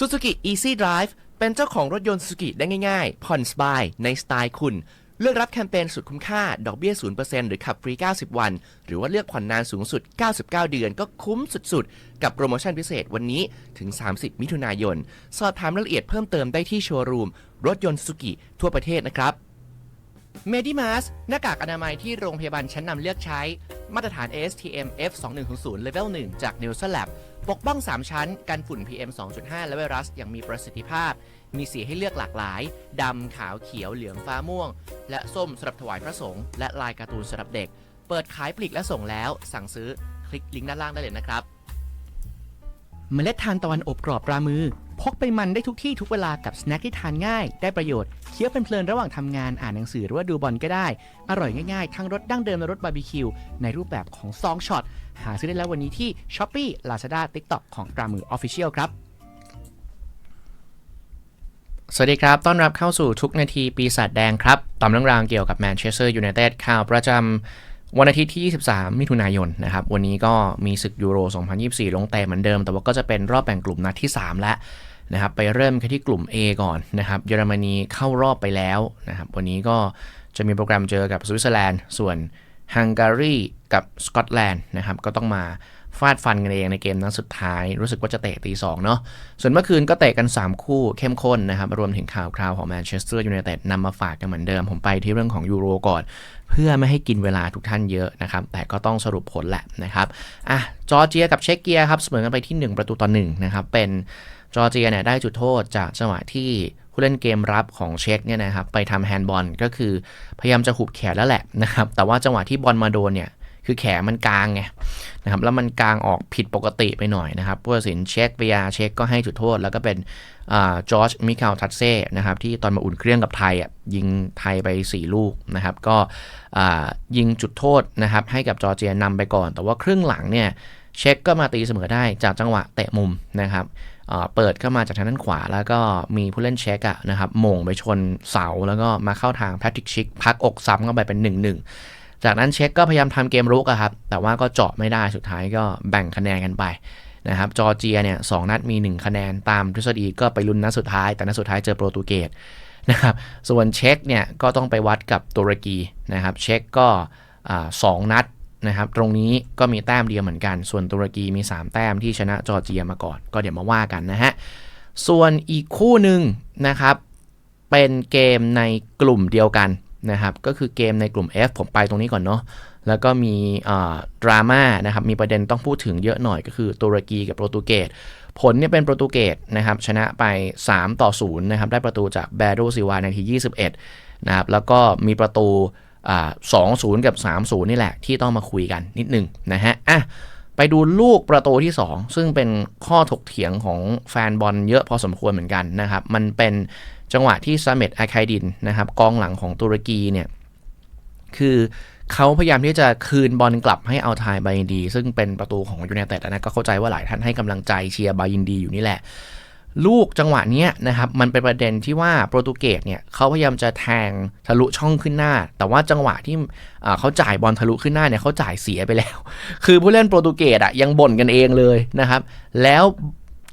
Suzuki Easy Drive เป็นเจ้าของรถยนต์ Suzuki ได้ง่ายๆ ผ่อนสบายในสไตล์คุณ เลือกรับแคมเปญสุดคุ้มค่า ดอกเบี้ย 0%หรือขับฟรี 90 วัน หรือว่าเลือกผ่อนนานสูงสุด 99 เดือนก็คุ้มสุดๆ กับโปรโมชั่นพิเศษวันนี้ถึง 30 มิถุนายน สอบถามรายละเอียดเพิ่มเติมได้ที่โชว์รูม รถยนต์ Suzuki ทั่วประเทศนะครับเมดิมาสหน้ากากอนามัยที่โรงพยาบาลชั้นนำเลือกใช้ มาตรฐาน ASTM F2100 Level 1 จาก n e l s a Lab ปกป้อง 3 ชั้น กันฝุ่น PM 2.5 และไวรัสอย่างมีประสิทธิภาพ มีสีให้เลือกหลากหลาย ดำ ขาวเขียวเหลืองฟ้าม่วง และส้มสำหรับถวายพระสงฆ์และลายการ์ตูนสำหรับเด็ก เปิดขายปลีกและส่งแล้ว สั่งซื้อคลิกลิงก์ด้านล่างได้เลยนะครับ เมล็ดทานตะวันอบกรอบปลามือ พกไปมันได้ทุกที่ทุกเวลากับสแน็คที่ทานง่าย ได้ประโยชน์เคี้ยวเพลินๆระหว่างทำงานอ่านหนังสือหรือว่าดูบอลก็ได้ อร่อยง่ายๆทั้งรสดั้งเดิมและรสบาร์บีคิวในรูปแบบของซองช็อต หาซื้อได้แล้ววันนี้ที่ s h อ p e e Lazada TikTok ของปลามือ Official ครับ สวัสดีครับ ต้อนรับเข้าสู่ทุกนาทีปีศาจแดงครับ ตามเรื่องราวเกี่ยวกับแมนเชสเตอร์ยูไนเต็ดข่าวประจำวันอาทิตย์ที่ 23 มิถุนายนนะครับ วันนี้ก็มีศึกยูโร 2024 ลงเตะเหมือนเดิม แต่ว่าก็จะเป็นรอบแบ่งกลุ่มนัดที่ 3 แล้วนะครับ ไปเริ่มกันที่กลุ่ม A ก่อนนะครับ เยอรมนีเข้ารอบไปแล้วนะครับ วันนี้ก็จะมีโปรแกรมเจอกับสวิตเซอร์แลนด์ ส่วน ฮังการีกับสกอตแลนด์นะครับก็ต้องมาฟาดฟันกันเองในเกมนัดสุดท้าย รู้สึกว่าจะเตะตีสองเนาะส่วนเมื่อคืนก็เตะกัน 3 คู่เข้มข้นนะครับ รวมถึงข่าวคราวของแมนเชสเตอร์ยูไนเต็ดนำมาฝากกันเหมือนเดิม ผมไปที่เรื่องของยูโรก่อน เพื่อไม่ให้กินเวลาทุกท่านเยอะนะครับ แต่ก็ต้องสรุปผลแหละนะครับอะจอร์เจียกับเช็กเกียครับเสมอกันไปที่ 1 ประตูต่อ1นะครับเป็นจอร์เจียเนี่ยได้จุดโทษจากจังหวะที่ ผู้เล่นเกมรับของเช็กเนี่ยนะครับไปทำแฮนด์บอลก็คือพยายามจะหุบแขนแล้วแหละนะครับ แต่ว่าจังหวะที่บอลมาโดนเนี่ยคือแขนมันกลางไงนะครับแล้วมันกลางออกผิดปกติไปหน่อยนะครับผู้ตัดสินเช็คเบียเช็คก็ให้จุดโทษ แล้วก็เป็นจอร์จมิคาลทัตเซ่นะครับที่ตอนมาอุ่นเครื่องกับไทยอะยิงไทยไป 4 ลูกนะครับก็ยิงจุดโทษนะครับให้กับจอร์เจียนำไปก่อน แต่ว่าครึ่งหลังเนี่ยเช็คก็มาตีเสมอได้จากจังหวะเตะมุมนะครับ เปิดเข้ามาจากทางด้านขวา แล้วก็มีผู้เล่นเช็คอะนะครับมงไปชนเสาแล้วก็มาเข้าทางแพทริกชิกพักอกซ้ำเข้าไปเป็น1-1จากนั้นเช็คก็พยายามทำเกมรุกอะครับ แต่ว่าก็เจาะไม่ได้สุดท้ายก็แบ่งคะแนนกันไปนะครับจอร์เจียเนี่ยสนัดมี 1 คะแนนตามทฤษฎีก็ไปลุ้นนัดสุดท้าย แต่นัดสุดท้ายเจอโปรตุเกสนะครับส่วนเช็คเนี่ยก็ต้องไปวัดกับตุรกีนะครับเช็คก็สองนัด นะครับ ตรงนี้ก็มีแต้มเดียวเหมือนกัน ส่วนตุรกีมี 3 แต้มที่ชนะจอร์เจียมาก่อน ก็เดี๋ยวมาว่ากันนะฮะ ส่วนอีกคู่หนึ่งนะครับ เป็นเกมในกลุ่มเดียวกันนะครับ ก็คือเกมในกลุ่ม F ผมไปตรงนี้ก่อนเนาะ แล้วก็มีดราม่านะครับ มีประเด็นต้องพูดถึงเยอะหน่อยก็คือตุรกีกับโปรตุเกส ผลเนี่ยเป็นโปรตุเกสนะครับ ชนะไป 3 ต่อ0นะครับ ได้ประตูจากแบโดซิวาในที 21 นะครับ แล้วก็มีประตู สองศูนย์กับ 3 0 นี่แหละ ที่ต้องมาคุยกันนิดหนึ่งนะฮะอะไปดูลูกประตูที่ 2 ซึ่งเป็นข้อถกเถียงของแฟนบอลเยอะพอสมควรเหมือนกันนะครับ มันเป็นจังหวะที่ซาเมตอาคายดินนะครับกองหลังของตุรกีเนี่ยคือเขาพยายามที่จะคืนบอลกลับให้เอาทายบายินดี ซึ่งเป็นประตูของยูเนเต็ดนะก็เข้าใจว่าหลายท่านให้กำลังใจเชียร์บายินดีอยู่นี่แหละ ลูกจังหวะนี้นะครับมันเป็นประเด็นที่ว่าโปรตุเกสเนี่ยเขาพยายามจะแทงทะลุช่องขึ้นหน้า แต่ว่าจังหวะที่เขาจ่ายบอลทะลุขึ้นหน้าเนี่ยเขาจ่ายเสียไปแล้ว คือผู้เล่นโปรตุเกสอะยังบ่นกันเองเลยนะครับ แล้ว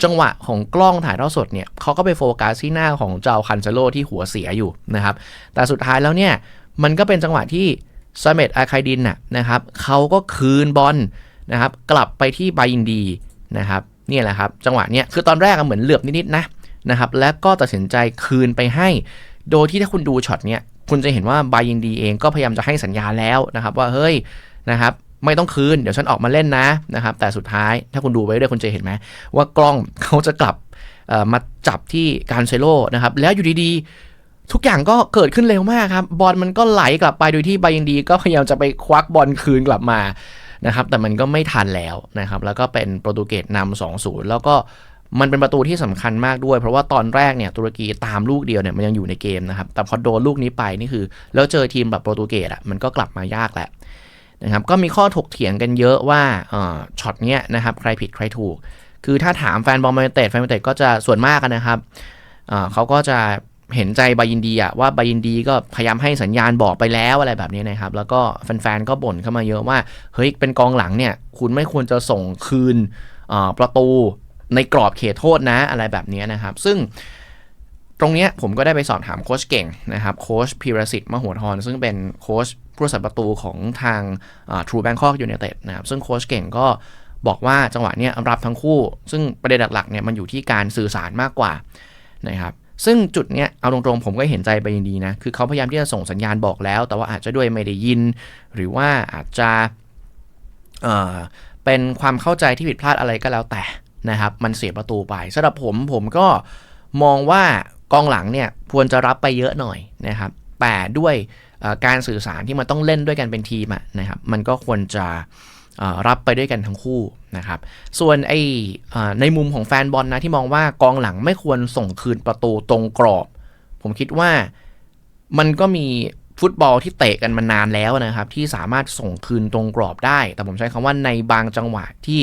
จังหวะของกล้องถ่ายทอดสดเนี่ยเขาก็ไปโฟกัสที่หน้าของเจ้าคันเซโลที่หัวเสียอยู่นะครับแต่สุดท้ายแล้วเนี่ยมันก็เป็นจังหวะที่ซาเมตอาคายดินน่ะนะครับเขาก็คืนบอลนะครับกลับไปที่บายินดีนะครับ นี่แหละครับ จังหวะเนี้ยคือตอนแรกเหมือนเหลือบนิดๆนะนะครับ แล้วก็ตัดสินใจคืนไปให้ โดยที่ถ้าคุณดูช็อตเนี้ยคุณจะเห็นว่าบายินดีเองก็พยายามจะให้สัญญาแล้วนะครับ ว่าเฮ้ยนะครับไม่ต้องคืน เดี๋ยวฉันออกมาเล่นนะนะครับ แต่สุดท้ายถ้าคุณดูไว้ด้วยคุณจะเห็นไหมว่ากล้องเขาจะกลับมาจับที่การเซโลนะครับ แล้วอยู่ดีๆ ทุกอย่างก็เกิดขึ้นเร็วมากครับ บอลมันก็ไหลกลับไปโดยที่บายินดีก็พยายามจะไปควักบอลคืนกลับมา นะครับแต่มันก็ไม่ทันแล้วนะครับแล้วก็เป็นโปรตุเกสนำสองศูนย์แล้วก็มันเป็นประตูที่สำคัญมากด้วย เพราะว่าตอนแรกเนี่ยตุรกีตามลูกเดียวเนี่ยมันยังอยู่ในเกมนะครับแต่พอโดนลูกนี้ไปนี่คือ แล้วเจอทีมแบบโปรตุเกสอะมันก็กลับมายากแหละนะครับก็มีข้อถกเถียงกันเยอะว่าช็อตเนี้ยนะครับใครผิดใครถูก คือถ้าถามแฟนบอลมาเตดแฟนบอลเตดก็จะส่วนมากนะครับเขาก็จะ เห็นใจบายินดีอะว่าบายินดีก็พยายามให้สัญญาณบอกไปแล้วอะไรแบบนี้นะครับ แล้วก็แฟนๆก็บ่นเข้ามาเยอะว่า เฮ้ยเป็นกองหลังเนี่ย คุณไม่ควรจะส่งคืนประตูในกรอบเขตโทษนะอะไรแบบนี้นะครับ ซึ่งตรงเนี้ยผมก็ได้ไปสอบถามโค้ชเก่งนะครับโค้ชพีรสิทธิ์มโหธรซึ่งเป็นโค้ชผู้รักษาประตูของทางทรูแบงคอกยูเนเต็ดนะครับซึ่งโค้ชเก่งก็บอกว่าจังหวะเนี้ยรับทั้งคู่ ซึ่งประเด็นหลักๆเนี่ยมันอยู่ที่การสื่อสารมากกว่านะครับ ซึ่งจุดเนี้ยเอาตรงๆผมก็เห็นใจไปยินดีนะ คือเขาพยายามที่จะส่งสัญญาณบอกแล้ว แต่ว่าอาจจะด้วยไม่ได้ยิน หรือว่าอาจจะเอ่อเป็นความเข้าใจที่ผิดพลาดอะไรก็แล้วแต่นะครับ มันเสียประตูไปสำหรับผมผมก็มองว่ากองหลังเนี่ยควรจะรับไปเยอะหน่อยนะครับ แต่ด้วยการสื่อสารที่มันต้องเล่นด้วยกันเป็นทีมนะครับ มันก็ควรจะ รับไปด้วยกันทั้งคู่นะครับ ส่วนไอในมุมของแฟนบอลนะที่มองว่ากองหลังไม่ควรส่งคืนประตูตรงกรอบ ผมคิดว่ามันก็มีฟุตบอลที่เตะกันมานานแล้วนะครับ ที่สามารถส่งคืนตรงกรอบได้ แต่ผมใช้คำว่าในบางจังหวะที่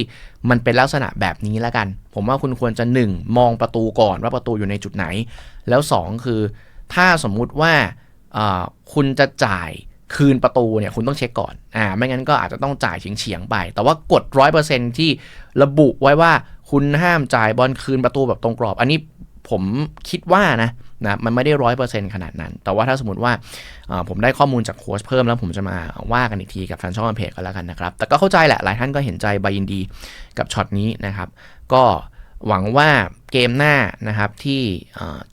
มันเป็นลักษณะแบบนี้แล้วกัน ผมว่าคุณควรจะ 1 มองประตูก่อนว่าประตูอยู่ในจุดไหน แล้ว 2 คือ ถ้าสมมุติว่าคุณจะจ่าย คืนประตูเนี่ยคุณต้องเช็คก่อน อ่า ไม่งั้นก็อาจจะต้องจ่ายเฉียงๆไป แต่ว่ากดร้อยเปอร์เซ็นที่ระบุไว้ว่าคุณห้ามจ่ายบอลคืนประตูแบบตรงกรอบ อันนี้ผมคิดว่านะนะมันไม่ได้ร้อยเปอร์เซ็นขนาดนั้น แต่ว่าถ้าสมมติว่าผมได้ข้อมูลจากโค้ชเพิ่มแล้วผมจะมาว่ากันอีกทีกับแฟนช่องเพจก็แล้วกันนะครับ แต่ก็เข้าใจแหละ หลายท่านก็เห็นใจบายินดีกับช็อตนี้นะครับ ก็หวังว่าเกมหน้านะครับที่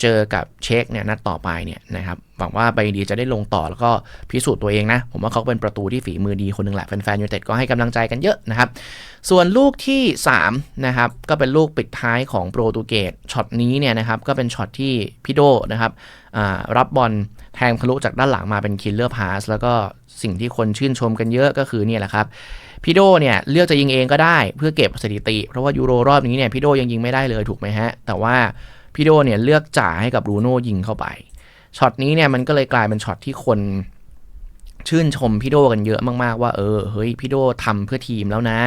เจอกับเช็คเนี่ยนัดต่อไปเนี่ยนะครับ หวังว่าไบดีจะได้ลงต่อแล้วก็พิสูจน์ตัวเองนะ ผมว่าเขาเป็นประตูที่ฝีมือดีคนหนึ่งแหละแฟนๆยูเต็ดก็ให้กำลังใจกันเยอะนะครับ ส่วนลูกที่ 3 นะครับ ก็เป็นลูกปิดท้ายของโปรตุเกสช็อตนี้เนี่ยนะครับก็เป็นช็อตที่พี่โดนะครับรับบอลแทงทะลุจากด้านหลังมาเป็นคิลเลอร์พาสแล้วก็สิ่งที่คนชื่นชมกันเยอะก็คือเนี่ยแหละครับพี่โดเนี่ยเลือกจะยิงเองก็ได้เพื่อเก็บสถิติ เพราะว่ายูโรรอบนี้เนี่ยพี่โดยังยิงไม่ได้เลยถูกไหมฮะ แต่ว่าพี่โดเนี่ยเลือกจ่าให้กับบรูโน่ยิงเข้าไป ช็อตนี้เนี่ยมันก็เลยกลายเป็นช็อตที่คนชื่นชมพี่โดกันเยอะมากๆ ว่าเออเฮ้ยพี่โดทำเพื่อทีมแล้วนะ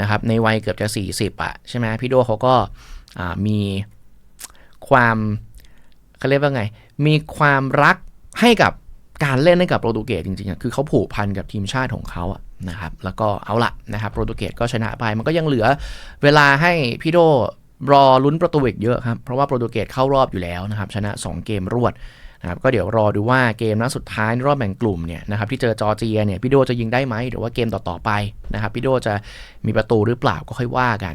นะครับในวัยเกือบจะ 40อะใช่ไหมพี่โดเขาก็มีความเขาเรียกว่าไง มีความรักให้กับการเล่นให้กับโปรตุเกสจริงๆ คือเขาผูกพันกับทีมชาติของเขาอะนะครับ แล้วก็เอาละนะครับโปรตุเกสก็ชนะไป มันก็ยังเหลือเวลาให้พี่โดรอลุ้นประตูอีกเยอะครับ เพราะว่าโปรตุเกสเข้ารอบอยู่แล้วนะครับ ชนะ 2 เกมรวด นะครับก็เดี๋ยวรอดูว่าเกมนัดสุดท้ายรอบแบ่งกลุ่มเนี่ยนะครับที่เจอจอร์เจียเนี่ยพี่โดจะยิงได้ไหมหรือว่าเกมต่อๆไปนะครับพี่โดจะมีประตูหรือเปล่าก็ค่อยว่ากัน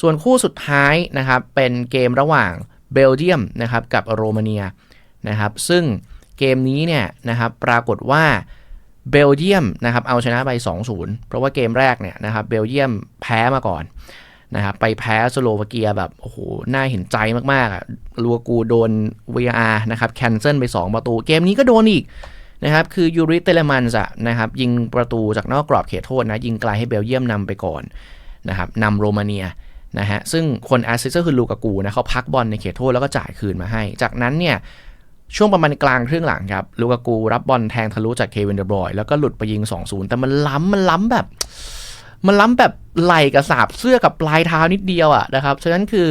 ส่วนคู่สุดท้ายนะครับเป็นเกมระหว่างเบลเยียมนะครับกับโรมาเนียนะครับซึ่งเกมนี้เนี่ยนะครับปรากฏว่าเบลเยียมนะครับเอาชนะไป 2-0 เพราะว่าเกมแรกเนี่ยนะครับเบลเยียมแพ้มาก่อน นะครับไปแพ้สโลวาเกียแบบ โอ้โห น่าเห็นใจมากๆอะลัวกูโดน VR นะครับแคนเซิลไป 2 ประตู เกมนี้ก็โดนอีกนะครับ คือยูริเตเลมันส์นะครับ ยิงประตูจากนอกกรอบเขตโทษนะ ยิงไกลให้เบลเยียมนำไปก่อนนะครับนำโรมาเนียนะฮะ ซึ่งคนแอสซิสต์ก็คือลูกากูนะเขาพักบอลในเขตโทษแล้วก็จ่ายคืนมาให้ จากนั้นเนี่ยช่วงประมาณกลางครึ่งหลังครับลูกากูรับบอลแทงทะลุจากเควินเดบรอยแล้วก็หลุดไปยิง 2-0 แต่มันล้ำมันล้ำแบบ มันล้ำแบบไหลกับสาบเสื้อกับปลายเท้านิดเดียวอะนะครับ ฉะนั้นคือ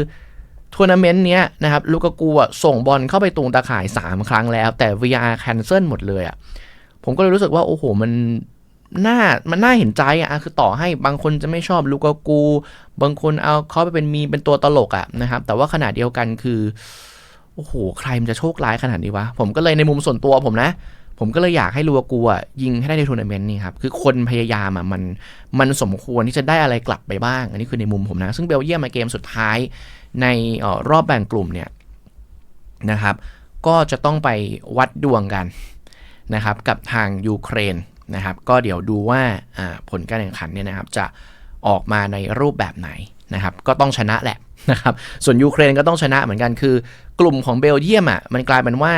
ทัวร์นาเมนต์เนี้ยนะครับลูกากูส่งบอลเข้าไปตรงตาข่าย 3 ครั้งแล้ว แต่ VR แคนเซิลหมดเลยอะผมก็เลยรู้สึกว่า โอ้โห มันน่ามันน่าเห็นใจอะคือต่อให้บางคนจะไม่ชอบลูกากู บางคนเอาเขาไปเป็นมีเป็นตัวตลกอะนะครับ แต่ว่าขนาดเดียวกันคือ โอ้โห ใครมันจะโชคร้ายขนาดนี้วะ ผมก็เลยในมุมส่วนตัวผมนะ ผมก็เลยอยากให้ลัวกูอะยิงให้ได้ในทัวร์นาเมนต์นี่ครับ คือคนพยายามอะมันมันสมควรที่จะได้อะไรกลับไปบ้าง อันนี้คือในมุมผมนะ ซึ่งเบลเยียมมาเกมสุดท้ายในออรอบแบ่งกลุ่มเนี่ยนะครับ ก็จะต้องไปวัดดวงกันนะครับกับทางยูเครนนะครับ ก็เดี๋ยวดูว่าผลการแข่งขันเนี่ยนะครับจะออกมาในรูปแบบไหนนะครับ ก็ต้องชนะแหละนะครับ ส่วนยูเครนก็ต้องชนะเหมือนกัน คือกลุ่มของเบลเยียมอะมันกลายเป็นว่า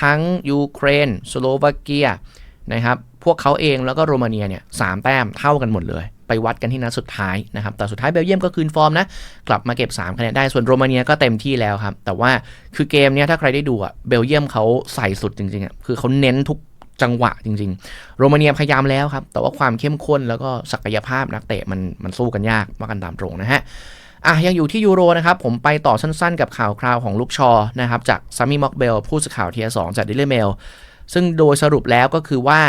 ทั้งยูเครนสโลวาเกียนะครับพวกเขาเองแล้วก็โรมาเนียเนี่ยสามแต้มเท่ากันหมดเลย ไปวัดกันที่นัดสุดท้ายนะครับแต่สุดท้ายเบลเยียมก็คืนฟอร์มนะ กลับมาเก็บ3คะแนนได้ส่วนโรมาเนียก็เต็มที่แล้วครับ แต่ว่าคือเกมเนี้ยถ้าใครได้ดูอะเบลเยียมเขาใส่สุดจริงๆอะคือเขาเน้นทุกจังหวะจริง ๆ โรมาเนียพยายามแล้วครับ แต่ว่าความเข้มข้นแล้วก็ศักยภาพนักเตะมันมันสู้กันยากว่ากันตามตรงนะฮะ อะยังอยู่ที่ยูโรนะครับ ผมไปต่อสั้นๆ กับข่าวคราวของลูกชอนะครับจากซามีม็อกเบลผู้สื่อข่าวเทียสองจากดิลเลเมลซึ่งโดยสรุปแล้วก็คือว่า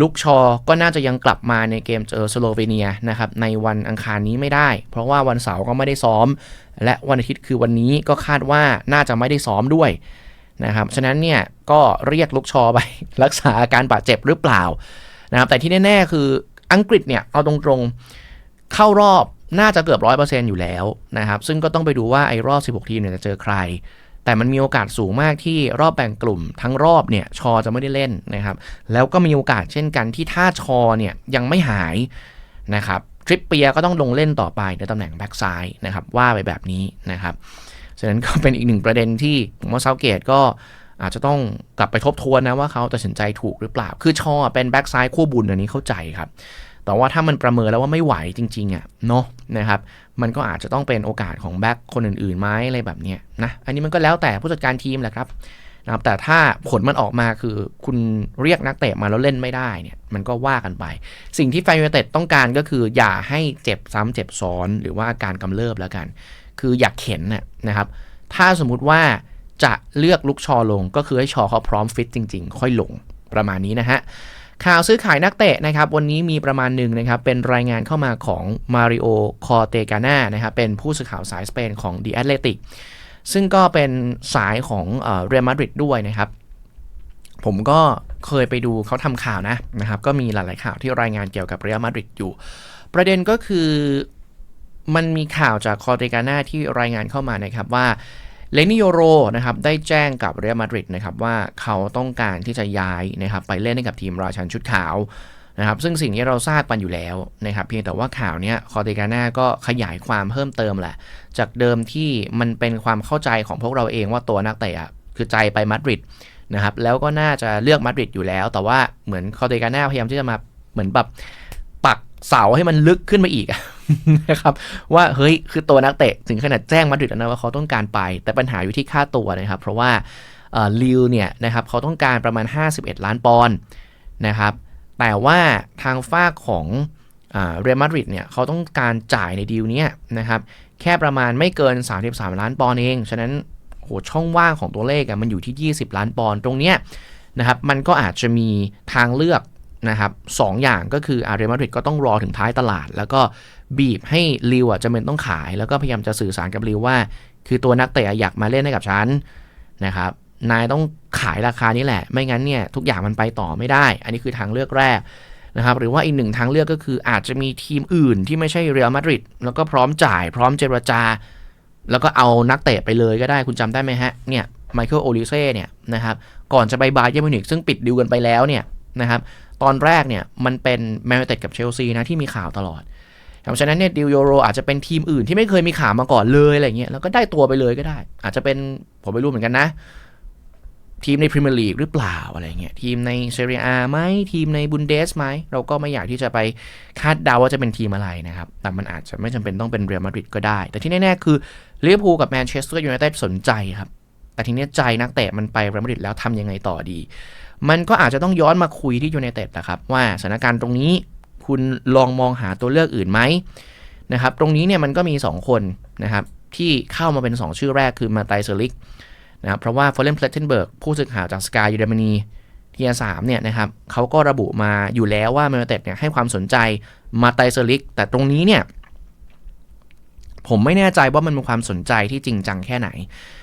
ลุกชอก็น่าจะยังกลับมาในเกมเจอสโลเวเนียนะครับในวันอังคารนี้ไม่ได้ เพราะว่าวันเสาร์ก็ไม่ได้ซ้อม และวันอาทิตย์คือวันนี้ก็คาดว่าน่าจะไม่ได้ซ้อมด้วยนะครับฉะนั้นเนี่ยก็เรียกลุกชอไปรักษาอาการบาดเจ็บหรือเปล่านะครับแต่ที่แน่ ๆ คืออังกฤษเนี่ยเอาตรงๆเข้ารอบ น่าจะเกือบร้อยเปอร์เซ็นต์อยู่แล้วนะครับซึ่งก็ต้องไปดูว่าไอ้รอบ 16 ทีมเนี่ยจะเจอใคร แต่มันมีโอกาสสูงมากที่รอบแบ่งกลุ่ม ทั้งรอบเนี่ยชอจะไม่ได้เล่นนะครับแล้วก็มีโอกาสเช่นกันที่ถ้าชอเนี่ยยังไม่หายนะครับทริปเปียก็ต้องลงเล่นต่อไปในตำแหน่งแบ็กซ้ายนะครับว่าไปแบบนี้นะครับฉะนั้นก็เป็นอีกหนึ่งประเด็นที่ผมว่าเซาเกตก็อาจจะต้องกลับไปทบทวนนะว่าเขาตัดสินใจถูกหรือเปล่า คือชอเป็นแบ็กซ้ายคู่บุญอันนี้เข้าใจครับ แต่ว่าถ้ามันประเมินแล้วว่าไม่ไหวจริงๆอะเนาะนะครับมันก็อาจจะต้องเป็นโอกาสของแบ็กคนอื่นๆไหมอะไรแบบเนี้ยนะอันนี้มันก็แล้วแต่ผู้จัดการทีมแหละครับนะครับแต่ถ้าผลมันออกมาคือคุณเรียกนักเตะมาแล้วเล่นไม่ได้เนี่ยมันก็ว่ากันไป สิ่งที่แฟนยูไนเต็ดต้องการก็คืออย่าให้เจ็บซ้ำเจ็บซ้อนหรือว่าอาการกำเริบแล้วกัน คืออยากเข็นน่ะนะครับ ถ้าสมมุติว่าจะเลือกลุกชอลงก็คือให้ชอเขาพร้อมฟิตจริง ๆ ค่อยลงประมาณนี้นะฮะ ข่าวซื้อขายนักเตะนะครับวันนี้มีประมาณหนึ่งนะครับเป็นรายงานเข้ามาของมาริโอคอเตกาน่านะครับเป็นผู้สื่อข่าวสายสเปนของดีแอตเลติกซึ่งก็เป็นสายของเรอัลมาดริดด้วยนะครับ ผมก็เคยไปดูเขาทำข่าวนะนะครับก็มีหลาย ๆ ข่าวที่รายงานเกี่ยวกับเรอัลมาดริดอยู่ ประเด็นก็คือมันมีข่าวจากคอเตกาน่าที่รายงานเข้ามานะครับว่า เลนิโยโรนะครับได้แจ้งกับเรอัลมาดริดนะครับว่าเขาต้องการที่จะย้ายนะครับไปเล่นให้กับทีมราชันชุดขาวนะครับซึ่งสิ่งนี้เราทราบกันอยู่แล้วนะครับเพียงแต่ว่าข่าวนี้คอเตกาน่าก็ขยายความเพิ่มเติมแหละ จากเดิมที่มันเป็นความเข้าใจของพวกเราเองว่าตัวนักเตะคือใจไปมาดริดนะครับแล้วก็น่าจะเลือกมาดริดอยู่แล้ว แต่ว่าเหมือนคอเตกาน่าพยายามที่จะมาเหมือนแบบ เสาให้มันลึกขึ้นมาอีกนะครับว่าเฮ้ยคือตัวนักเตะถึงขนาดแจ้งมาดริดแล้วนะว่าเขาต้องการไป แต่ปัญหาอยู่ที่ค่าตัวนะครับ เพราะว่าลิวเนี่ยนะครับเขาต้องการประมาณ 51 ล้านปอนด์นะครับแต่ว่าทางฝ้าของเรอัลมาดริดเนี่ยเขาต้องการจ่ายในดีลนี้นะครับแค่ประมาณไม่เกิน 33 ล้านปอนด์เอง ฉะนั้นโหช่องว่างของตัวเลขมันอยู่ที่ 20 ล้านปอนด์ตรงเนี้ยนะครับมันก็อาจจะมีทางเลือก นะครับสองอย่างก็คืออาร์เรมาดริดก็ต้องรอถึงท้ายตลาด แล้วก็บีบให้ลิวอะจะเป็นต้องขาย แล้วก็พยายามจะสื่อสารกับลิวว่า คือตัวนักเตะอยากมาเล่นให้กับฉันนะครับนายต้องขายราคานี้แหละ ไม่งั้นเนี่ยทุกอย่างมันไปต่อไม่ได้ อันนี้คือทางเลือกแรกนะครับหรือว่าอีกหนึ่งทางเลือกก็คืออาจจะมีทีมอื่นที่ไม่ใช่เรอัลมาดริดแล้วก็พร้อมจ่ายพร้อมเจรจา แล้วก็เอานักเตะไปเลยก็ได้คุณจำได้ไหมฮะเนี่ยไมเคิลโอลิเซ่เนี่ยนะครับก่อนจะไปบาเยอร์มิวนิกซึ่งปิดดิวกันไปแล้วเนี่ยนะครับ ตอนแรกเนี่ยมันเป็นแมนยูเต็ดกับเชลซีนะที่มีข่าวตลอดเพราะฉะนั้นเนี่ยดิวโยโรอาจจะเป็นทีมอื่นที่ไม่เคยมีข่าวมาก่อนเลยอะไรเงี้ยแล้วก็ได้ตัวไปเลยก็ได้ อาจจะเป็นผมไม่รู้เหมือนกันนะ ทีมในพรีเมียร์ลีกหรือเปล่าอะไรเงี้ยทีมในเซเรียอาไหมทีมในบุนเดสไหมเราก็ไม่อยากที่จะไปคาดเดาว่าจะเป็นทีมอะไรนะครับ แต่มันอาจจะไม่จำเป็นต้องเป็นเรอัลมาดริดก็ได้ แต่ที่แน่ๆคือลิเวอร์พูลกับแมนเชสเตอร์ยูไนเต็ดสนใจครับแต่ทีนี้ใจนักเตะมันไปเรอัลมาดริดแล้วทำยังไงต่อดี มันก็อาจจะต้องย้อนมาคุยที่ยูไนเต็ดนะครับว่าสถานการณ์ตรงนี้คุณลองมองหาตัวเลือกอื่นไหมนะครับตรงนี้เนี่ยมันก็มี 2 คนนะครับที่เข้ามาเป็น 2 ชื่อแรกคือมาไตเซอร์ลิกนะครับเพราะว่าฟอร์เรนเพลตเทนเบิร์กผู้สื่อข่าวจากสกายยูเดมนีทียสามเนี่ยนะครับเขาก็ระบุมาอยู่แล้วว่าเมลเต็ดเนี่ยให้ความสนใจมาไตเซอร์ลิกแต่ตรงนี้เนี่ยผมไม่แน่ใจว่ามันมีความสนใจที่จริงจังแค่ไหน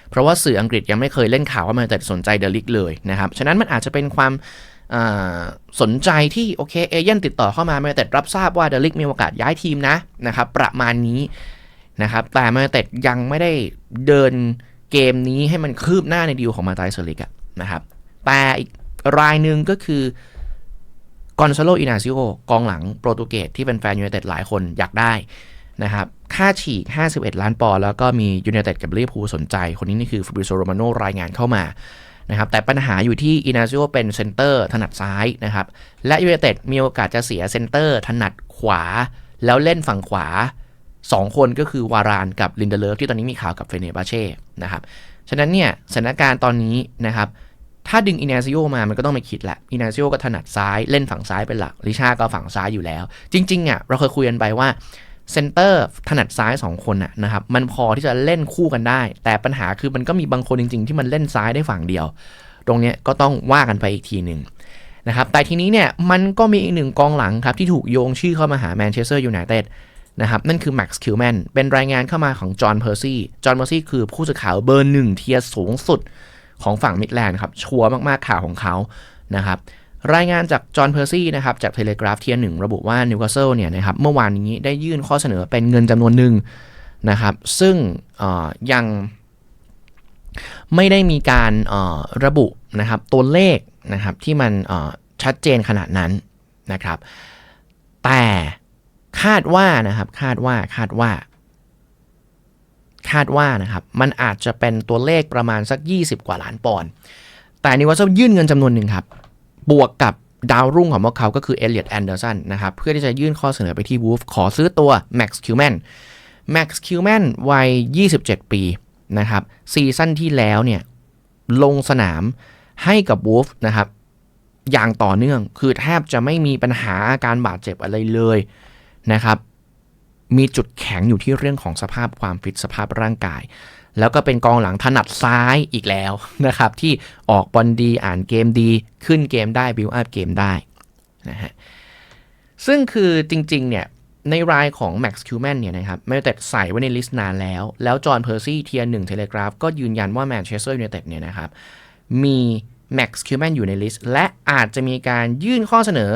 เพราะว่าสื่ออังกฤษยังไม่เคยเล่นข่าวว่าเมลเต็ดสนใจเดลิกเลยนะครับ ฉะนั้นมันอาจจะเป็นความสนใจที่โอเคเอเย่นติดต่อเข้ามาแมเต็ดรับทราบว่าเดลิกมีโอกาสย้ายทีมนะนะครับประมาณนี้นะครับแต่แมเต็ดยังไม่ได้เดินเกมนี้ให้มันคืบหน้าในดีลของมาตายเซลิกนะครับแต่อีกรายหนึ่งก็คือกอนซาโลอินาซิโอกองหลังโปรตุเกสที่เป็นแฟนยูไนเต็ดหลายคนอยากได้ นะครับค่าฉีก 51 ล้านปอนด์แล้วก็มียูไนเต็ดกับลิเวอร์พูลสนใจ คนนี้นี่คือฟบริโซโรมาโนรายงานเข้ามานะครับแต่ปัญหาอยู่ที่อินาซิโอเป็นเซนเตอร์ถนัดซ้ายนะครับและยูเนเต็ดมีโอกาสจะเสียเซนเตอร์ถนัดขวา แล้วเล่นฝั่งขวา 2 คนก็คือวารานกับลินเดเลฟที่ตอนนี้มีข่าวกับเฟเนบาเช่นะครับฉะนั้นเนี่ยสถานการณ์ตอนนี้นะครับถ้าดึงอินาซิโอมา มันก็ต้องไปคิดแหละ อินาซิโอก็ถนัดซ้าย เล่นฝั่งซ้ายเป็นหลัก ลิชาก็ฝั่งซ้ายอยู่แล้ว จริงๆอะเราเคยคุยกันไปว่า เซนเตอร์ถนัดซ้าย 2 คนนะครับมันพอที่จะเล่นคู่กันได้ แต่ปัญหาคือมันก็มีบางคนจริง ๆ ที่มันเล่นซ้ายได้ฝั่งเดียว ตรงนี้ก็ต้องว่ากันไปอีกทีหนึ่งนะครับแต่ทีนี้เนี่ยมันก็มีอีกหนึ่งกองหลังครับที่ถูกโยงชื่อเข้ามาหาแมนเชสเตอร์ยูไนเต็ดนะครับนั่นคือแม็กซ์คิวแมนเป็นรายงานเข้ามาของจอห์นเพอร์ซี่จอห์นเพอร์ซี่คือผู้สื่อข่าวเบอร์หนึ่งเทียร์สูงสุดของฝั่งมิดแลนด์ครับชัวร์มากๆข่าวของเขานะครับ รายงานจากจอห์นเพอร์ซี่นะครับจากเทเลกราฟเทียร์หนึ่งระบุว่านิวคาสเซิลเนี่ยนะครับเมื่อวานนี้ได้ยื่นข้อเสนอเป็นเงินจำนวนหนึ่งนะครับ ซึ่งยังไม่ได้มีการระบุนะครับตัวเลขนะครับที่มันชัดเจนขนาดนั้นนะครับ แต่คาดว่านะครับคาดว่าคาดว่า คาดว่านะครับมันอาจจะเป็นตัวเลขประมาณสัก 20 กว่าล้านปอนด์แต่นิวคาสเซิลยื่นเงินจำนวนหนึ่งครับ บวกกับดาวรุ่งของพวกเขาก็คือเอเลียตแอนเดอร์สันนะครับ เพื่อที่จะยื่นข้อเสนอไปที่วูฟขอซื้อตัวแม็กซ์คิวแมนแม็กซ์คิวแมนวัย 27 ปีนะครับซีซั่นที่แล้วเนี่ยลงสนามให้กับวูฟนะครับอย่างต่อเนื่องคือแทบจะไม่มีปัญหาอาการบาดเจ็บอะไรเลยนะครับ มีจุดแข็งอยู่ที่เรื่องของสภาพความฟิตสภาพร่างกาย แล้วก็เป็นกองหลังถนัดซ้ายอีกแล้วนะครับ ที่ออกบอลดีอ่านเกมดี ขึ้นเกมได้บิวอัพเกมได้นะฮะซึ่งคือจริงๆเนี่ยในรายของ Max q m a n เนี่ยนะครับแมนเต็ดใส่ไว้ในลิสต์นานแล้ว แล้วจอห์นเพอร์ซี่เทียร์หนึ่งเทเลกราฟก็ยืนยันว่าแมนเชสเตอร์ยูไนเต็ดเนี่ยนะครับ มีแม็กซ์คิวแมนอยู่ในลิสต์ และอาจจะมีการยื่นข้อเสนอ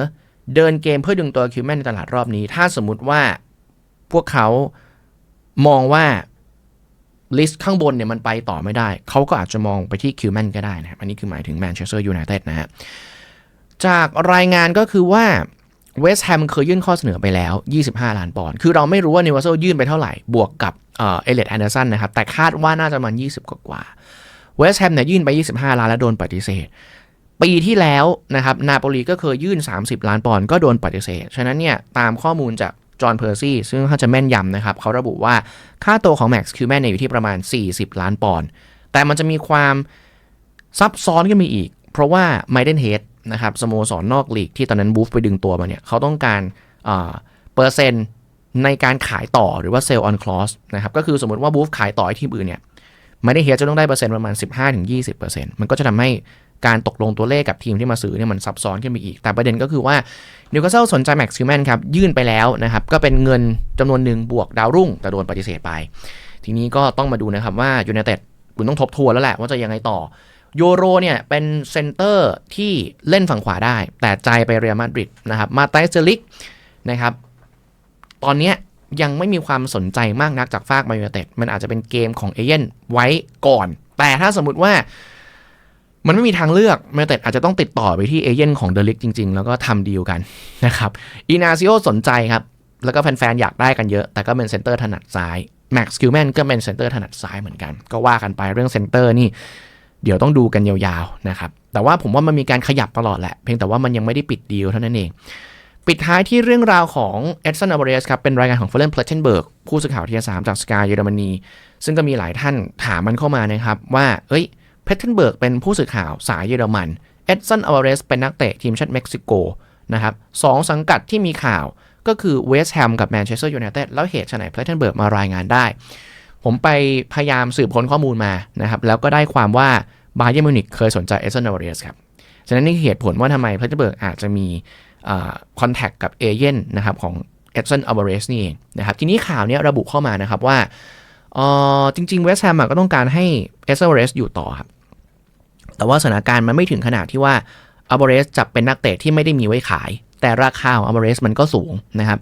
เดินเกมเพื่อดึงตัวคิวแมนในตลาดรอบนี้ ถ้าสมมุติว่าพวกเขามองว่า ลิสต์ข้างบนเนี่ยมันไปต่อไม่ได้ เขาก็อาจจะมองไปที่คิวแมนก็ได้นะครับ อันนี้คือหมายถึงแมนเชสเตอร์ยูไนเต็ดนะฮะ จากรายงานก็คือว่าเวสต์แฮมเคยยื่นข้อเสนอไปแล้ว 25 ล้านปอนด์ คือเราไม่รู้ว่านิวาสเซิลยื่นไปเท่าไหร่ บวกกับเอเลดแอนเดอร์สันนะครับ แต่คาดว่าน่าจะมัน 20กว่าเวสต์แฮมเนี่ยยื่นไป 25 ล้านแล้วโดนปฏิเสธ ปีที่แล้วนะครับ นาโปลีก็เคยยื่น 30 ล้านปอนด์ก็โดนปฏิเสธ ฉะนั้นเนี่ยตามข้อมูลจาก จอห์นเพอร์ซี่ซึ่งเขาจะแม่นยำนะครับเขาระบุว่าค่าตัวของแม็กซ์คิวแมนอยู่ที่ประมาณ 40 ล้านปอนด์แต่มันจะมีความซับซ้อนขึ้นมาอีก เพราะว่าไมเดนเฮดนะครับสโมสรนอกลีกที่ตอนนั้นบูฟไปดึงตัวมาเนี่ยเขาต้องการเปอร์เซ็นต์ในการขายต่อหรือว่าเซลล์ออนคลอสนะครับก็คือสมมติว่าบูฟขายต่อให้ทีมอื่นเนี่ยไม่ได้เฮียจะต้องได้เปอร์เซ็นต์ประมาณ 15-20%มันก็จะทำให้ การตกลงตัวเลขกับทีมที่มาซื้อเนี่ยมันซับซ้อนขึ้นไปอีก แต่ประเด็นก็คือว่านิวคาสเซิลสนใจแม็กซ์คิวแมนครับยื่นไปแล้วนะครับก็เป็นเงินจำนวนหนึ่งบวกดาวรุ่ง แต่โดนปฏิเสธไป ทีนี้ก็ต้องมาดูนะครับว่ายูไนเต็ดคุณต้องทบทวนแล้วแหละว่าจะยังไงต่อโยโรเนี่ยเป็นเซนเตอร์ที่เล่นฝั่งขวาได้ แต่ใจไปเรียลมาดริดนะครับมาไตเซลิกนะครับตอนนี้ยังไม่มีความสนใจมากนักจากฟากมายูเต็ดมันอาจจะเป็นเกมของเอเย่นไว้ก่อน แต่ถ้าสมมติว่า มันไม่มีทางเลือกแมายูเต็ดอาจจะต้องติดต่อไปที่เอเย่นของเดลิกจริง ๆ แล้วก็ทำดีลกันนะครับอีนาซิโอสนใจครับ แล้วก็แฟนๆ อยากได้กันเยอะ แต่ก็เป็นเซนเตอร์ถนัดซ้ายแม็กซ์คิวแมนก็เป็นเซนเตอร์ถนัดซ้ายเหมือนกัน ก็ว่ากันไปเรื่องเซนเตอร์นี่ เดี๋ยวต้องดูกันยาวๆนะครับแต่ว่าผมว่ามันมีการขยับตลอดแหละ เพียงแต่ว่ามันยังไม่ได้ปิดดีลเท่านั้นเอง ปิดท้ายที่เรื่องราวของเอ็ดสันอัลเบรสครับเป็นรายงานของเฟรนเพลเทนเบิร์กผู้สื่อข่าวทีสามจากสกายเยอรมนีซึ่งก็มีหลายท่านถามมันเข้ามานะครับว่าเอ้ย เพลเทนเบิร์กเป็นผู้สื่อข่าวสายเยอรมัน เอ็ดสันอัลเบรสเป็นนักเตะทีมชาติเม็กซิโกนะครับสองสังกัดที่มีข่าวก็คือเวสต์แฮมกับแมนเชสเตอร์ยูไนเต็ดแล้วเหตุไฉนเพลเทนเบิร์กมารายงานได้ ผมไปพยายามสืบค้นข้อมูลมานะครับแล้วก็ได้ความว่าบาเยอร์มิวนิกเคยสนใจเอ็ดสันอัลเบรสครับฉะนั้นนี่เหตุผลว่าทำไมเพลเทนเบิร์กอาจจะมีคอนแทคกับเอเย่นนะครับของเอ็ดสันอัลเบเรสนี่เองนะครับทีนี้ข่าวนี้ระบุเข้ามานะครับว่า จริงๆเวสต์แฮมก็ต้องการให้เอดสันอัลเบเรสอยู่ต่อครับ แต่ว่าสถานการณ์มันไม่ถึงขนาดที่ว่าอัลเบเรสจะเป็นนักเตะที่ไม่ได้มีไว้ขาย แต่ราคาของอัลเบเรสมันก็สูงนะครับ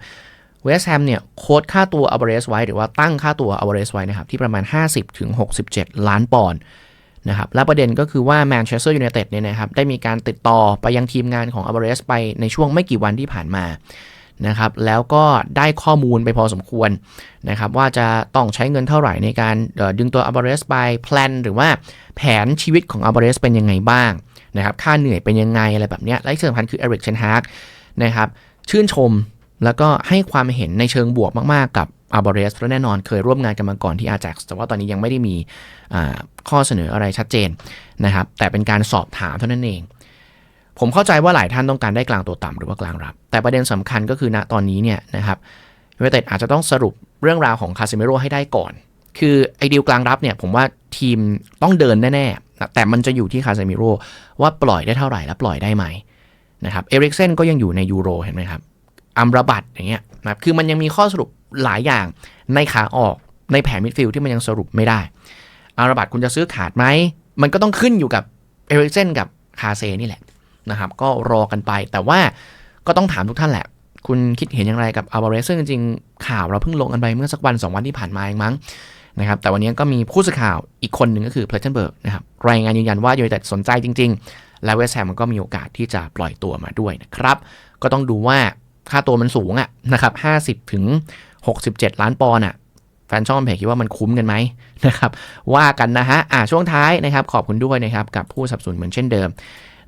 เวสต์แฮมเนี่ยโค้ดค่าตัวอัลเบเรสไว้หรือว่าตั้งค่าตัวอัลเบเรสไว้นะครับที่ประมาณ 50-67ล้านปอนด์นะครับและประเด็นก็คือว่าแมนเชสเตอร์ยูไนเต็ดเนี่ยนะครับได้มีการติดต่อไปยังทีมงานของอัลเบเรสไปในช่วงไม่กี่วันที่ผ่านมา นะครับ แล้วก็ได้ข้อมูลไปพอสมควรนะครับว่าจะต้องใช้เงินเท่าไหร่ในการดึงตัวอัลเบเรสไปแพลนหรือว่าแผนชีวิตของอัลเบเรสเป็นยังไงบ้างนะครับค่าเหนื่อยเป็นยังไงอะไรแบบนี้และที่สำคัญคือเอริกเชนฮาร์กนะครับชื่นชมแล้วก็ให้ความเห็นในเชิงบวกมาก ๆ กับอัลบาเรสเพราะแน่นอนเคยร่วมงานกันมาก่อนที่อาแจ็กแต่ว่าตอนนี้ยังไม่ได้มีข้อเสนออะไรชัดเจนนะครับ แต่เป็นการสอบถามเท่านั้นเอง ผมเข้าใจว่าหลายท่านต้องการได้กลางตัวต่ำหรือว่ากลางรับ แต่ประเด็นสำคัญก็คือณตอนนี้เนี่ยนะครับเวเต็ดอาจจะต้องสรุปเรื่องราวของคาซิเมโรให้ได้ก่อน คือไอเดียกลางรับเนี่ยผมว่าทีมต้องเดินแน่ๆ แต่มันจะอยู่ที่คาซิเมโรว่าปล่อยได้เท่าไหร่และปล่อยได้ไหมนะครับ เอริกเซนก็ยังอยู่ในยูโรเห็นไหมครับ อัมรบัตอย่างเงี้ยนะครับคือมันยังมีข้อสรุปหลายอย่างในขาออกในแผนมิดฟิลด์ที่มันยังสรุปไม่ได้ อัมรบัตคุณจะซื้อขาดไหม มันก็ต้องขึ้นอยู่กับเอริกเซนกับคาเซนี่แหละ นะครับ ก็รอกันไป แต่ว่าก็ต้องถามทุกท่านแหละ คุณคิดเห็นอย่างไรกับอัลบาเรซึ่งจริงๆข่าวเราเพิ่งลงกันไปเมื่อสักวัน 2 วันที่ผ่านมาเองมั้งนะครับแต่วันนี้ก็มีผู้สื่อข่าวอีกคนหนึ่งก็คือเพลเทนเบิร์กนะครับรายงานยืนยันว่ายูไนเต็ดสนใจจริง ๆ และเวสแฮมมันก็มีโอกาสที่จะปล่อยตัวมาด้วยนะครับ ก็ต้องดูว่าค่าตัวมันสูงอะนะครับ50 ถึง 67 ล้านปอนด์อะแฟนช่องเพจคิดว่ามันคุ้มกันไหมนะครับว่ากันนะฮะอ่าช่วงท้ายนะครับขอบคุณด้วยนะครับกับผู้สับสนเหมือนเช่นเดิม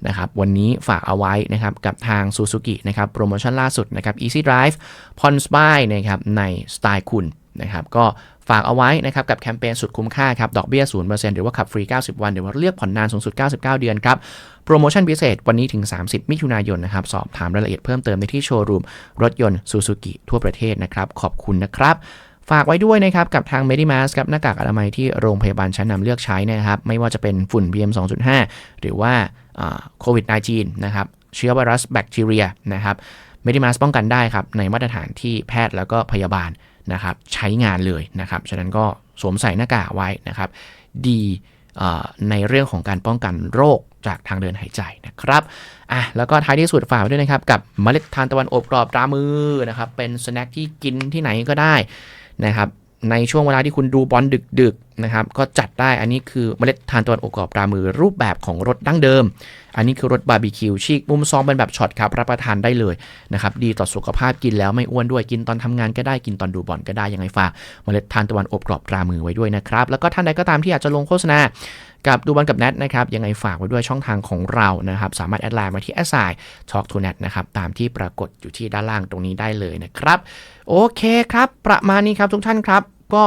นะครับวันนี้ฝากเอาไว้นะครับกับทาง Suzuki นะครับโปรโมชั่นล่าสุดนะครับ Easy Drive ผ่อนสบายนะครับในสไตล์คุณนะครับก็ฝากเอาไว้นะครับกับแคมเปญสุดคุ้มค่าครับดอกเบี้ย 0%หรือว่าขับฟรี 90 วัน หรือว่าเลือกผ่อนนานสูงสุด 99 เดือนครับ โปรโมชั่นพิเศษวันนี้ถึง 30 มิถุนายนนะครับ สอบถามรายละเอียดเพิ่มเติมได้ที่โชว์รูม รถยนต์ Suzuki ทั่วประเทศนะครับ ขอบคุณนะครับ ฝากไว้ด้วยนะครับกับทาง Medimask กับหน้ากากอนามัยที่โรงพยาบาลชั้นนำเลือกใช้นะครับ ไม่ว่าจะเป็นฝุ่น PM 2.5 หรือว่าโควิด -19 นะครับ เชื้อไวรัสแบคทีเรียนะครับ Medimask ป้องกันได้ครับ ในมาตรฐานที่แพทย์แล้วก็พยาบาลนะครับ ใช้งานเลยนะครับ ฉะนั้นก็สวมใส่หน้ากากไว้นะครับ ดีในเรื่องของการป้องกันโรคจากทางเดินหายใจนะครับอะแล้วก็ท้ายที่สุดฝากไว้ด้วยนะครับ กับเมล็ดทานตะวันอบกรอบตรามือนะครับ เป็นสแน็คที่กินที่ไหนก็ได้ นะครับในช่วงเวลาที่คุณดูบอลดึกๆ นะครับก็จัดได้อันนี้คือเมล็ดทานตะวันอบกรอบตรามือรูปแบบของรสดั้งเดิม อันนี้คือรสบาร์บีคิวชีกมุมซองเป็นแบบช็อตครับรับประทานได้เลยนะครับดีต่อสุขภาพกินแล้วไม่อ้วนด้วยกินตอนทำงานก็ได้กินตอนดูบอลก็ได้ยังไงฝากเมล็ดทานตะวันอบกรอบตรามือไว้ด้วยนะครับแล้วก็ท่านใดก็ตามที่อยากจะลงโฆษณากับดูบอลกับแนทนะครับยังไงฝากไว้ด้วยช่องทางของเรานะครับสามารถแอดไลน์มาที่แอสไซน์ Talk to Net นะครับตามที่ปรากฏอยู่ที่ด้านล่างตรงนี้ได้เลยนะครับ โอเคครับ ประมาณนี้ครับทุกท่านครับ ก็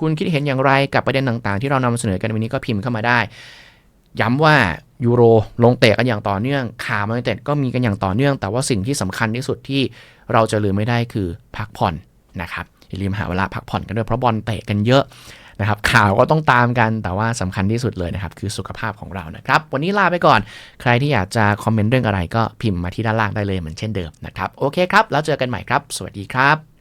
คุณคิดเห็นอย่างไรกับประเด็นต่างๆ ที่เรานำเสนอกันวันนี้ก็พิมพ์เข้ามาได้ ย้ำว่ายูโรลงเตะกันอย่างต่อเนื่องข่าวมาเตะก็มีกันอย่างต่อเนื่อง แต่ว่าสิ่งที่สำคัญที่สุดที่เราจะลืมไม่ได้คือพักผ่อนนะครับอย่าลืมหาเวลาพักผ่อนกันด้วยเพราะบอลเตะกันเยอะนะครับข่าวก็ต้องตามกันแต่ว่าสำคัญที่สุดเลยนะครับ คือสุขภาพของเรานะครับ วันนี้ลาไปก่อน ใครที่อยากจะคอมเมนต์เรื่องอะไรก็พิมพ์มาที่ด้านล่างได้เลยเหมือนเช่นเดิมนะครับ โอเคครับ แล้วเจอกันใหม่ครับ สวัสดีครับ